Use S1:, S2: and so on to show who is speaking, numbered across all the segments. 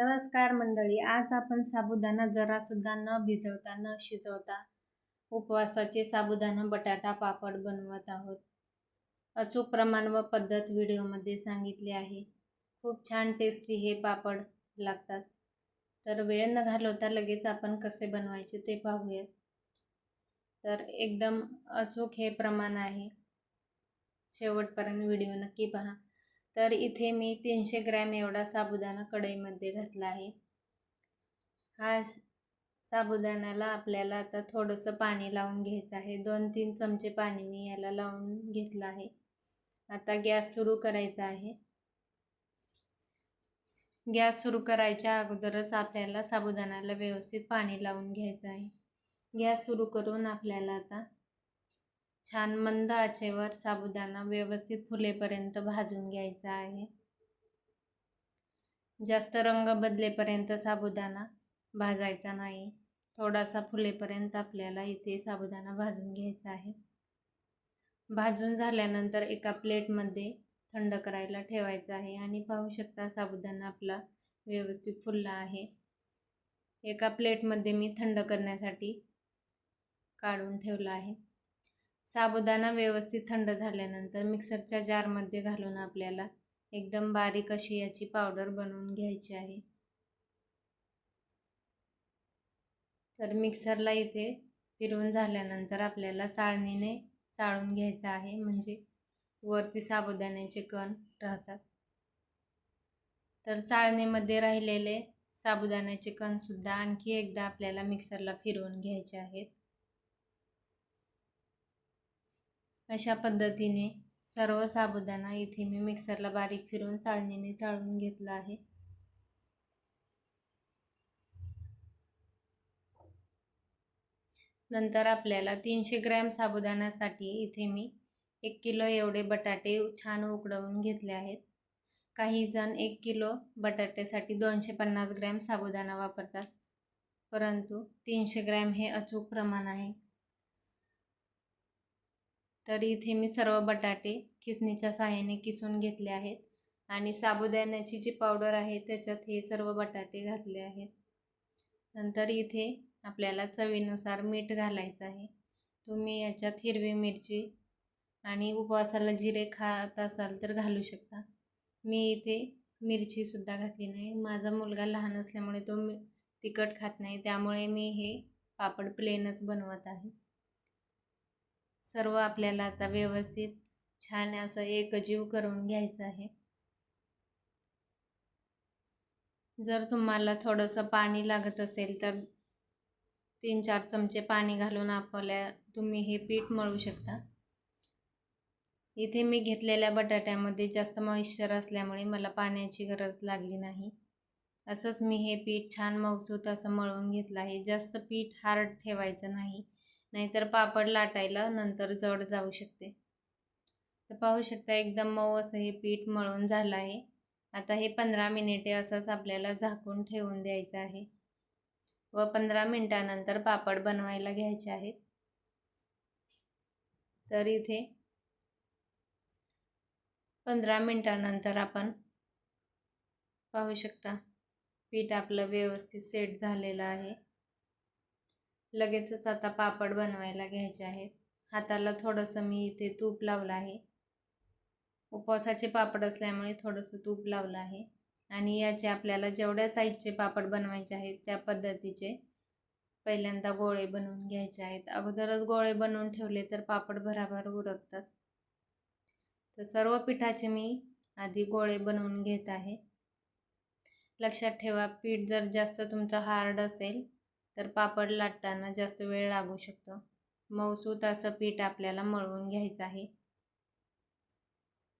S1: नमस्कार मंडळी आज आपण साबुदाणा जरासुद्धा न भिजवता न शिजवता उपवासाचे साबुदाणा बटाटा पापड बनवत आहोत. अचूक प्रमाण व पद्धत व्हिडिओमध्ये सांगितली आहे. खूप छान टेस्टी हे पापड लागतात. तर वेळ न घालवता लगेच आपण कसे बनवायचे ते पाहूयात तर एकदम अचूक हे प्रमाण आहे. शेवटपर्यंत व्हिडिओ नक्की पहा. तर इथे मी तीनशे ग्रॅम एवढा साबुदाणा कढईमध्ये घातला आहे. हा साबुदाण्याला आपल्याला आता थोडंसं पाणी लावून घ्यायचं आहे. दोन तीन चमचे पाणी मी याला लावून घेतलं आहे. आता गॅस सुरू करायचा आहे. गॅस सुरू करायच्या अगोदरच आपल्याला साबुदाण्याला व्यवस्थित पाणी लावून घ्यायचं आहे. गॅस सुरू करून आपल्याला आता छान मंद आचेवर साबुदाणा व्यवस्थित फुलेपर्यंत भाजून घ्यायचा आहे. जास्त रंग बदलेपर्यंत साबुदाणा भाजायचा नाही. थोडासा फुलेपर्यंत आपल्याला इथे साबुदाणा भाजून घ्यायचा आहे. भाजून झाल्यानंतर एका प्लेटमध्ये थंड करायला ठेवायचं आहे आणि पाहू शकता साबुदाणा आपला व्यवस्थित फुलला आहे. एका प्लेटमध्ये मी थंड करण्यासाठी काढून ठेवला आहे. साबुदाणा व्यवस्थित थंड झाल्यानंतर मिक्सरच्या जारमध्ये घालून आपल्याला एकदम बारीक अशी याची पावडर बनवून घ्यायची आहे. तर मिक्सरला इथे फिरवून झाल्यानंतर आपल्याला चाळणीने चाळून घ्यायचं आहे म्हणजे वरती साबुदाण्याचे कण राहतात. तर चाळणीमध्ये राहिलेले साबुदाण्याचे कणसुद्धा आणखी एकदा आपल्याला मिक्सरला फिरवून घ्यायचे आहेत. अशा पद्धतीने सर्व साबुदाणा इथे मी मिक्सरला बारीक फिरून चाळणीने चाळून घेतला आहे. नंतर आपल्याला तीनशे ग्रॅम साबुदाण्यासाठी इथे मी एक किलो एवढे बटाटे छान उकडवून घेतले आहेत. काही जण एक किलो बटाट्यासाठी दोनशे पन्नास ग्रॅम साबुदाणा वापरतात. परंतु तीनशे ग्रॅम हे अचूक प्रमाण आहे. तर इथे मी सर्व बटाटे किसणीच्या सहाय्याने किसून घेतले आहेत आणि साबुदाण्याची जी पावडर आहे त्याच्यात हे सर्व बटाटे घातले आहेत. नंतर इथे आपल्याला चवीनुसार मीठ घालायचं आहे. तुम्ही याच्यात हिरवी मिरची आणि उपवासाला जिरे खात असाल तर घालू शकता. मी इथे मिरचीसुद्धा घातली नाही. माझा मुलगा लहान असल्यामुळे तो मी तिखट खात नाही त्यामुळे मी हे पापड प्लेनच बनवत आहे. सर्व आपल्याला आता व्यवस्थित छान असं एकजीव करून घ्यायचं आहे. जर तुम्हाला थोडंसं पाणी लागत असेल तर तीन चार चमचे पाणी घालून आपल्या तुम्ही हे पीठ मळू शकता. इथे मी घेतलेल्या बटाट्यामध्ये जास्त मॉइश्चर असल्यामुळे मला पाण्याची गरज लागली नाही. असंच मी हे पीठ छान मौसूत असं मळून घेतलं आहे. जास्त पीठ हार्ड ठेवायचं नाही. नाहीतर पापड लाटायला नंतर जड जाऊ शकते. तर पाहू शकता एकदम मऊ असं हे पीठ मळून झालं आहे. आता हे पंधरा मिनिटे असंच आपल्याला झाकून ठेवून द्यायचं आहे. व पंधरा मिनटानंतर पापड बनवायला घ्यायचे आहेत. तर इथे पंधरा मिनटानंतर आपण पाहू शकता पीठ आपलं व्यवस्थित सेट झालेलं आहे. लगेचच आता पापड बनवायला घ्यायचे आहेत. हाताला थोडंसं मी इथे तूप लावलं आहे. उपवासाचे पापड असल्यामुळे थोडंसं तूप लावलं आहे. आणि याचे आपल्याला जेवढ्या साईजचे पापड बनवायचे आहेत त्या पद्धतीचे पहिल्यांदा गोळे बनवून घ्यायचे आहेत. अगोदरच गोळे बनवून ठेवले तर पापड भराभर उरकतात. तर सर्व पिठाचे मी आधी गोळे बनवून घेत आहे. लक्षात ठेवा पीठ जर जास्त तुमचं हार्ड असेल तर पापड लाटताना जास्त वेळ लागू शकतो. मऊसूत असं पीठ आपल्याला मळवून घ्यायचं आहे.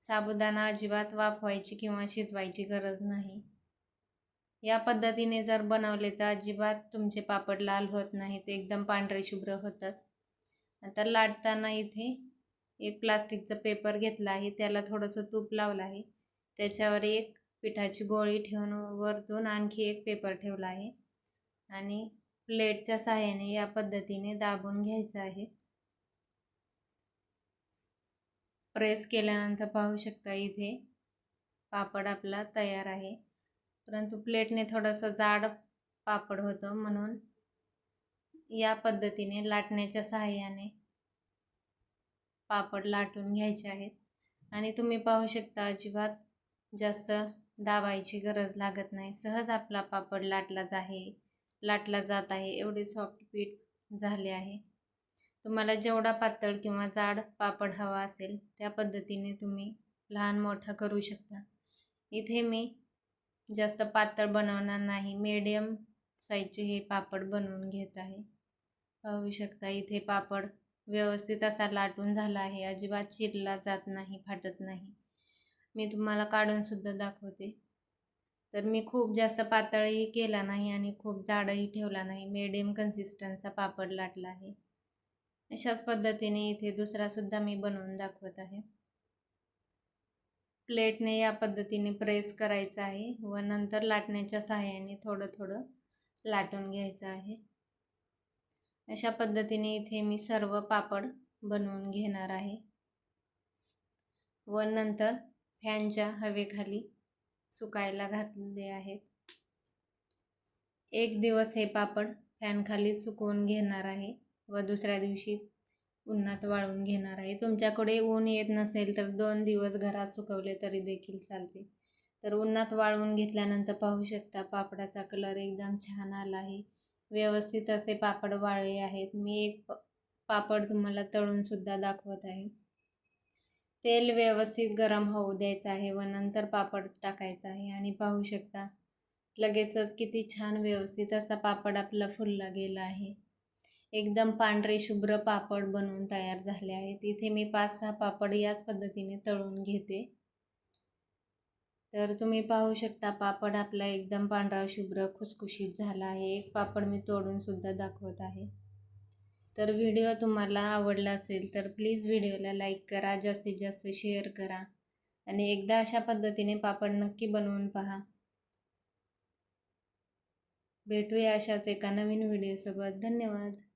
S1: साबुदाणा अजिबात वाफवायची किंवा शिजवायची गरज नाही. या पद्धतीने जर बनवले तर अजिबात तुमचे पापड लाल होत नाहीत एकदम पांढरे शुभ्र होतात. आता लाटताना इथे एक प्लास्टिकचं पेपर घेतला आहे त्याला थोडंसं तूप लावलं आहे. त्याच्यावर एक पिठाची गोळी ठेवून वरतून आणखी एक पेपर ठेवला आहे. आणि प्लेटच्या सहाय्याने या पद्धतीने दाबून घ्यायचं आहे. प्रेस केल्यानंतर पाहू शकता इथे पापड आपला तयार आहे. परंतु प्लेटने थोडंसं जाड पापड होतं म्हणून या पद्धतीने लाटण्याच्या सहाय्याने पापड लाटून घ्यायचे आहेत. आणि तुम्ही पाहू शकता अजिबात जास्त दाबायची गरज लागत नाही. सहज आपला पापड लाटलाच आहे. लाटला जात आहे. एवढे सॉफ्ट पीठ झाले आहे. तुम्हाला जेवढा पातळ किंवा जाड पापड हवा असेल त्या पद्धतीने तुम्ही लहान मोठा करू शकता. इथे मी जास्त पातळ बनवणार नाही. मीडियम साईजचे हे पापड बनवून घेत आहे. पाहू शकता इथे पापड व्यवस्थित असा लाटून झाला आहे. अजिबात चिरला जात नाही फाटत नाही. मी तुम्हाला काढूनसुद्धा दाखवते. तर मी खूप जास्त पातळही केला नाही आणि खूप जाडही ठेवला नाही. मिडियम कन्सिस्टन्सचा पापड लाटला आहे. अशाच पद्धतीने इथे दुसरासुद्धा मी बनवून दाखवत आहे. प्लेटने या पद्धतीने प्रेस करायचं आहे व नंतर लाटण्याच्या सहाय्याने थोडं थोडं लाटून घ्यायचं आहे. अशा पद्धतीने इथे मी सर्व पापड बनवून घेणार आहे. व नंतर फॅनच्या हवेखाली सुकायला घातलेले आहेत. एक दिवस हे पापड फॅनखाली सुकवून घेणार आहे व दुसऱ्या दिवशी उन्हात वाळून घेणार आहे. तुमच्याकडे ऊन येत नसेल तर दोन दिवस घरात सुकवले तरी देखील चालते. तर उन्हात वाळवून घेतल्यानंतर पाहू शकता पापडाचा कलर एकदम छान आला आहे. व्यवस्थित असे पापड वाळले आहेत. मी एक पापड तुम्हाला तळूनसुद्धा दाखवत आहे. तेल व्यवस्थित गरम होऊ द्यायचं आहे व नंतर पापड टाकायचा आहे. आणि पाहू शकता लगेचच किती छान व्यवस्थित असा पापड आपला फुलला गेला आहे. एकदम पांढरे शुभ्र पापड बनवून तयार झाले आहेत. इथे मी पाच सहा पापड याच पद्धतीने तळून घेते. तर तुम्ही पाहू शकता पापड आपला एकदम पांढरा शुभ्र खुसखुशीत झाला आहे. एक पापड मी तोडूनसुद्धा दाखवत आहे. तर व्हिडिओ तुम्हाला आवडला असेल तर प्लीज व्हिडिओला लाईक करा जास्तीत जास्त शेअर करा आणि एकदा अशा पद्धतीने पापड नक्की बनवून पहा. भेटूया अशाच एका नवीन व्हिडिओसोबत. धन्यवाद.